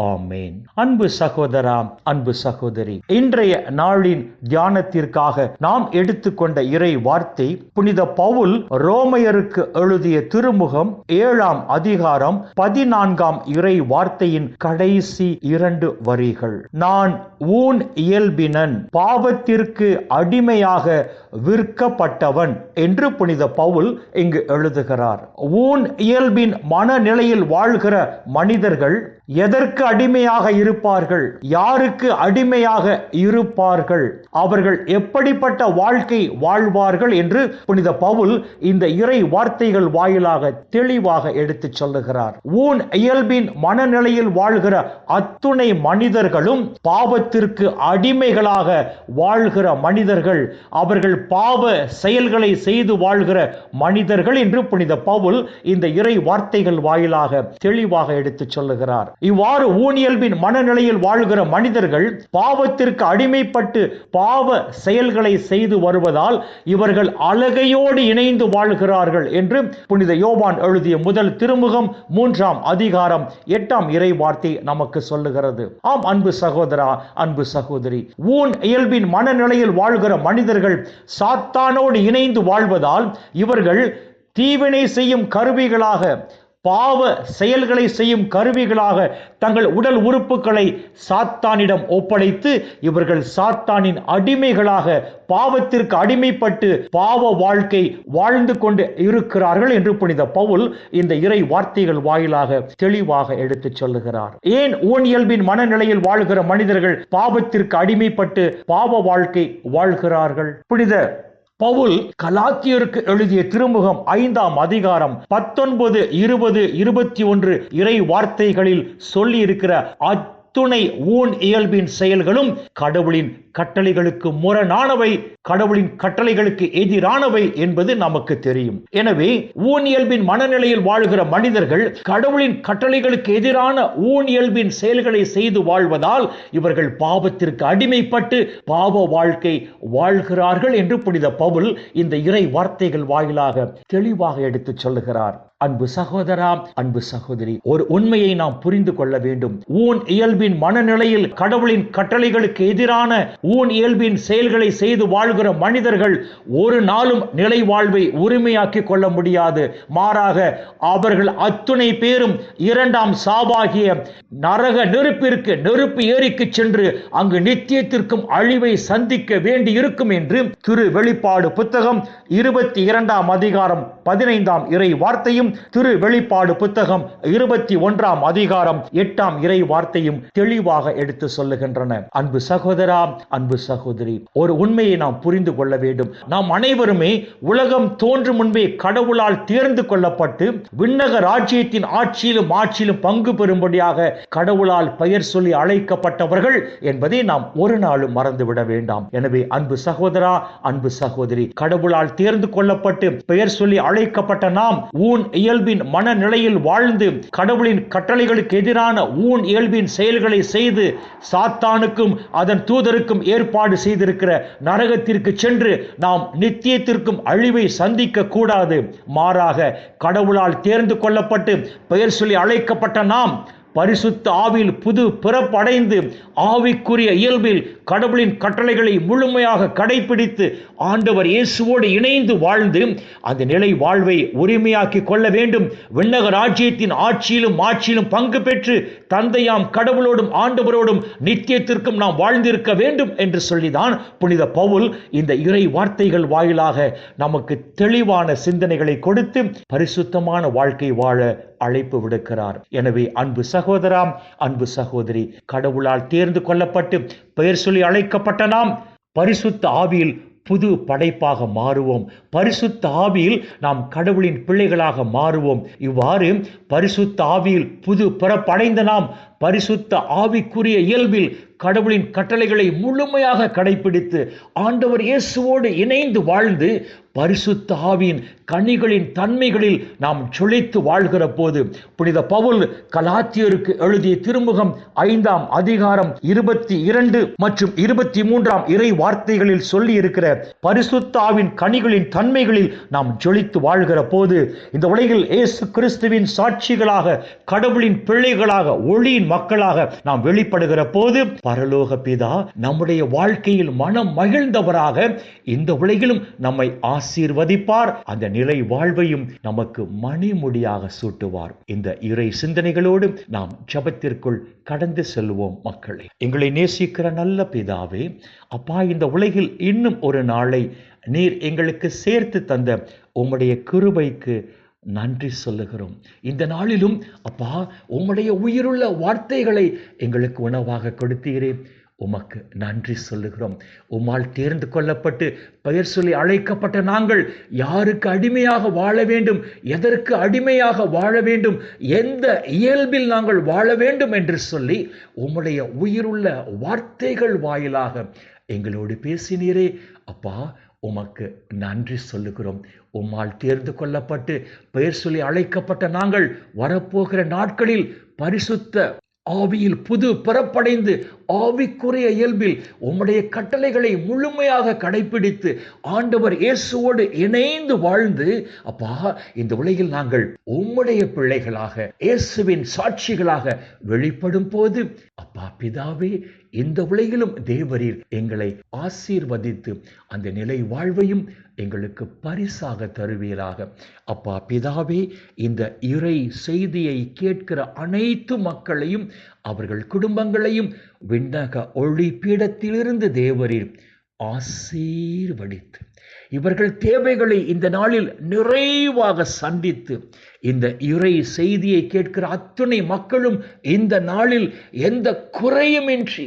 ஆமேன். அன்பு சகோதரா அன்பு சகோதரி இன்றைய நாளின் தியானத்திற்காக நாம் எடுத்துக்கொண்ட இறை வார்த்தை புனித பவுல் ரோமையருக்கு எழுதிய திருமுகம் ஏழாம் அதிகாரம் பதினான்காம் இறை வார்த்தையின் கடைசி இரண்டு வரிகள். நான் ஊன் இயல்பினன் பாவத்திற்கு அடிமையாக விற்கப்பட்டவன் என்று புனித பவுல் இங்கு எழுதுகிறார். ஊன் இயல்பின் மனநிலையில் வாழ்கிற மனிதர்கள் எதற்கு அடிமையாக இருப்பார்கள்? யாருக்கு அடிமையாக இருப்பார்கள்? அவர்கள் எப்படிப்பட்ட வாழ்க்கை வாழ்வார்கள் என்று புனித பவுல் இந்த இறை வார்த்தைகள் வாயிலாக தெளிவாக எடுத்துச் சொல்லுகிறார். ஊன் இயல்பின் மனநிலையில் வாழ்கிற அத்துணை மனிதர்களும் பாவத்திற்கு அடிமைகளாக வாழ்கிற மனிதர்கள் அவர்கள் பாவ செயல்களை செய்து வாழ்கிற மனிதர்கள் என்று புனித பவுல் இந்த இறை வார்த்தைகள் வாயிலாக தெளிவாக எடுத்துச் சொல்லுகிறார். இவ்வாறு ஊனியல்பின் மனநிலையில் வாழ்கிற மனிதர்கள் பாவத்திற்கு அடிமைப்பட்டு பாவ செயல்களை செய்து வருவதால் இவர்கள் அழகையோடு இணைந்து வாழ்கிறார்கள் என்று புனித யோவான் எழுதிய முதல் திருமுகம் மூன்றாம் அதிகாரம் எட்டாம் இறை வார்த்தை நமக்கு சொல்லுகிறது. ஆம் அன்பு சகோதரா அன்பு சகோதரி ஊன் இயல்பின் மனநிலையில் வாழ்கிற மனிதர்கள் சாத்தானோடு இணைந்து வாழ்வதால் இவர்கள் தீவினை செய்யும் கருவிகளாக பாவ செயல்களை செய்யும் கருவிகளாக தங்கள் உடல் உறுப்புகளை சாத்தானிடம் ஒப்படைத்து இவர்கள் சாத்தானின் அடிமைகளாக பாவத்திற்கு அடிமைப்பட்டு பாவ வாழ்க்கை வாழ்ந்து கொண்டு இருக்கிறார்கள் என்று புனித பவுல் இந்த இறை வார்த்தைகள் வாயிலாக தெளிவாக எடுத்துச் சொல்லுகிறார். ஏன் ஊன் இயல்பின் மனநிலையில் வாழ்கிற மனிதர்கள் பாவத்திற்கு அடிமைப்பட்டு பாவ வாழ்க்கை வாழ்கிறார்கள்? புனித பவுல் கலாத்தியருக்கு எழுதிய திருமுகம் ஐந்தாம் அதிகாரம் பத்தொன்பது இருபது இருபத்தி ஒன்று இறை வார்த்தைகளில் சொல்லி இருக்கிற அத்துணை ஊன் இயல்பின் செயல்களும் கடவுளின் கட்டளைகளுக்கு முரணானவை கடவுளின் கட்டளைகளுக்கு எதிரானவை என்பது நமக்கு தெரியும். எனவே ஊன் இயல்பின் மனநிலையில் வாழ்கிற மனிதர்கள் கடவுளின் கட்டளைகளுக்கு எதிரான ஊன் இயல்பின் செயல்களை செய்து வாழ்வதால் இவர்கள் பாவத்திற்கு அடிமைப்பட்டு பாவ வாழ்க்கை வாழ்கிறார்கள் என்று புனித பவுல் இந்த இறை வார்த்தைகள் வாயிலாக தெளிவாக எடுத்துச் சொல்லுகிறார். அன்பு சகோதரா அன்பு சகோதரி ஒரு உண்மையை நாம் புரிந்து கொள்ள வேண்டும். ஊன் இயல்பின் மனநிலையில் கடவுளின் கட்டளைகளுக்கு எதிரான ஊன் இயல்பின் செயல்களை செய்து வாழ்கிற மனிதர்கள் ஒரு நாளும் நிலை வாழ்வை உரிமையாக்கி கொள்ள முடியாது. மாறாக அவர்கள் அத்துணை பேரும் இரண்டாம் சாவாகிய நரக நெருப்பிற்கு நெருப்பு ஏரிக்கு சென்று அங்கு நித்தியத்திற்கும் அழிவை சந்திக்க வேண்டி இருக்கும் என்று திரு வெளிப்பாடு புத்தகம் இருபத்தி இரண்டாம் அதிகாரம் பதினைந்தாம் இறை வார்த்தையும் திரு வெளிப்பாடு புத்தகம் இருபத்தி ஒன்றாம் அதிகாரம் எட்டாம் இறை வார்த்தையும் தெளிவாக எடுத்து சொல்லுகின்றன. அன்பு சகோதரா அன்பு சகோதரி ஒரு உண்மையை நாம் புரிந்து கொள்ள வேண்டும். நாம் அனைவருமே உலகம் தோன்றும் முன்பே கடவுளால் தேர்ந்து கொள்ளப்பட்டு விண்ணக ராஜ்யத்தின் ஆட்சியிலும் ஆட்சியிலும் பங்கு பெறும்படியாக கடவுளால் பெயர் சொல்லி அழைக்கப்பட்டவர்கள் என்பதை நாம் ஒரு நாளும் மறந்துவிட வேண்டாம். எனவே அன்பு சகோதரா அன்பு சகோதரி கடவுளால் தேர்ந்து கொள்ளப்பட்டு பெயர் சொல்லி அழைக்கப்பட்ட நாம் ஊன் இயல்பின் மனநிலையில் வாழ்ந்து கடவுளின் கட்டளைகளுக்கு எதிரான ஊன் இயல்பின் செயல்களை செய்து சாத்தானுக்கும் அதன் தூதருக்கும் ஏற்பாடு செய்திருக்கிற நரகத்திற்கு சென்று நாம் நித்தியத்திற்கும் அழிவை சந்திக்க கூடாது மாறாக கடவுளால் தேர்ந்து கொள்ளப்பட்டு பெயர் சொல்லி அழைக்கப்பட்ட நாம் பரிசுத்த ஆவியில் புது பிறப்படைந்து ஆவிக்குரிய இயல்பில் கடவுளின் கட்டளைகளை முழுமையாக கடைபிடித்து ஆண்டவர் இயேசுவோடு இணைந்து வாழ்ந்து அந்த நிலை வாழ்வை உரிமையாக்கி கொள்ள வேண்டும். விண்ணக ராஜ்யத்தின் ஆட்சியிலும் ஆட்சியிலும் பங்கு பெற்று தந்தையாம் கடவுளோடும் ஆண்டவரோடும் நித்தியத்திற்கும் நாம் வாழ்ந்திருக்க வேண்டும் என்று சொல்லிதான் புனித பவுல் இந்த இறை வார்த்தைகள் வாயிலாக நமக்கு தெளிவான சிந்தனைகளை கொடுத்து பரிசுத்தமான வாழ்க்கை வாழ அழைப்பு விடுக்கிறார். எனவே அன்பு சகோதராம் அன்பு சகோதரி கடவுளால் தேர்ந்து கொள்ளப்பட்டு பெயர் சொல்லி அழைக்கப்பட்ட நாம் பரிசுத்த ஆவியில் புது படைப்பாக மாறுவோம். பரிசுத்த ஆவியில் நாம் கடவுளின் பிள்ளைகளாக மாறுவோம். இவ்வாறு பரிசுத்த ஆவியில் புது பிறப்படைந்த நாம் பரிசுத்த ஆவிக்குரிய இயல்பில் கடவுளின் கட்டளைகளை முழுமையாக கடைபிடித்து ஆண்டவர் இயேசுவோடு இணைந்து வாழ்ந்து பரிசுத்த ஆவியின் கனிகளின் தன்மைகளில் நாம் சொலித்து வாழ்கிற போது புனித பவுல் கலாத்தியருக்கு எழுதிய திருமுகம் ஐந்தாம் அதிகாரம் இருபத்தி இரண்டு மற்றும் இருபத்தி மூன்றாம் இறை வார்த்தைகளில் சொல்லி இருக்கிற பரிசுத்தாவின் கனிகளின் தன்மைகளில் நாம் ஜொலித்து வாழ்கிற போது இந்த உலகில் இயேசு கிறிஸ்துவின் சாட்சிகளாக கடவுளின் பிள்ளைகளாக ஒளியின் மக்களாக நாம் வெளிப்படுகிற போது பரலோக பிதா நம்முடைய வாழ்க்கையில் மனம் மகிழ்ந்தவராக இந்த உலகிலும் நம்மை ஆசீர்வதிப்பார். அந்த நிலை வாழ்வையும் நமக்கு மணிமுடியாக சூட்டுவார். இந்த இறை சிந்தனைகளோடு நாம் ஜபத்திற்குள் கடந்து செல்வோம் மக்களை. எங்களை நேசிக்கிற நல்ல பிதாவே அப்பா இந்த உலகில் இன்னும் ஒரு நாளை நீர் எங்களுக்கு சேர்த்து தந்த உம்முடைய கிருபைக்கு நன்றி சொல்லுகிறோம். இந்த நாளிலும் அப்பா உம்முடைய உயிருள்ள வார்த்தைகளை எங்களுக்கு உணவாக கொடுத்தீரே. உமக்கு நன்றி சொல்லுகிறோம். உம்மால் தேர்ந்து கொள்ளப்பட்டு பெயர் சொல்லி அழைக்கப்பட்ட நாங்கள் யாருக்கு அடிமையாக வாழ வேண்டும் எதற்கு அடிமையாக வாழ வேண்டும் எந்த இயல்பில் நாங்கள் வாழ வேண்டும் என்று சொல்லி உம்முடைய உயிருள்ள வார்த்தைகள் வாயிலாக எங்களோடு பேசினீரே. அப்பா உமக்கு நன்றி சொல்லுகிறோம். உம்மால் தேர்ந்து கொள்ளப்பட்டு பெயர் சொல்லி அழைக்கப்பட்ட நாங்கள் வரப்போகிற நாட்களில் பரிசுத்த ஆவியில் புது பிறப்படைந்து ஆவிக்குரிய இயல்பில் உம்முடைய கட்டளைகளை முழுமையாக கடைபிடித்து ஆண்டவர் இயேசுவோடு இணைந்து வாழ்ந்து அப்பா இந்த உலகில் நாங்கள் உம்முடைய பிள்ளைகளாக இயேசுவின் சாட்சிகளாக வெளிப்படும் போது அப்பா பிதாவே இந்த உலகிலும் தேவரீர் எங்களை ஆசீர்வதித்து அந்த நிலை வாழ்வையும் எங்களுக்கு பரிசாக தருவீராக. அப்பா பிதாவே இந்த இறை செய்தியை கேட்கிற அனைத்து மக்களையும் அவர்கள் குடும்பங்களையும் விண்ணக ஒளி பீடத்திலிருந்து தேவரீர் ஆசீர்வதித்து இவர்கள் தேவைகளை இந்த நாளில் நிறைவாக சந்தித்து இந்த இறை செய்தியை கேட்கிற அத்துணை மக்களும் இந்த நாளில் எந்த குறையுமின்றி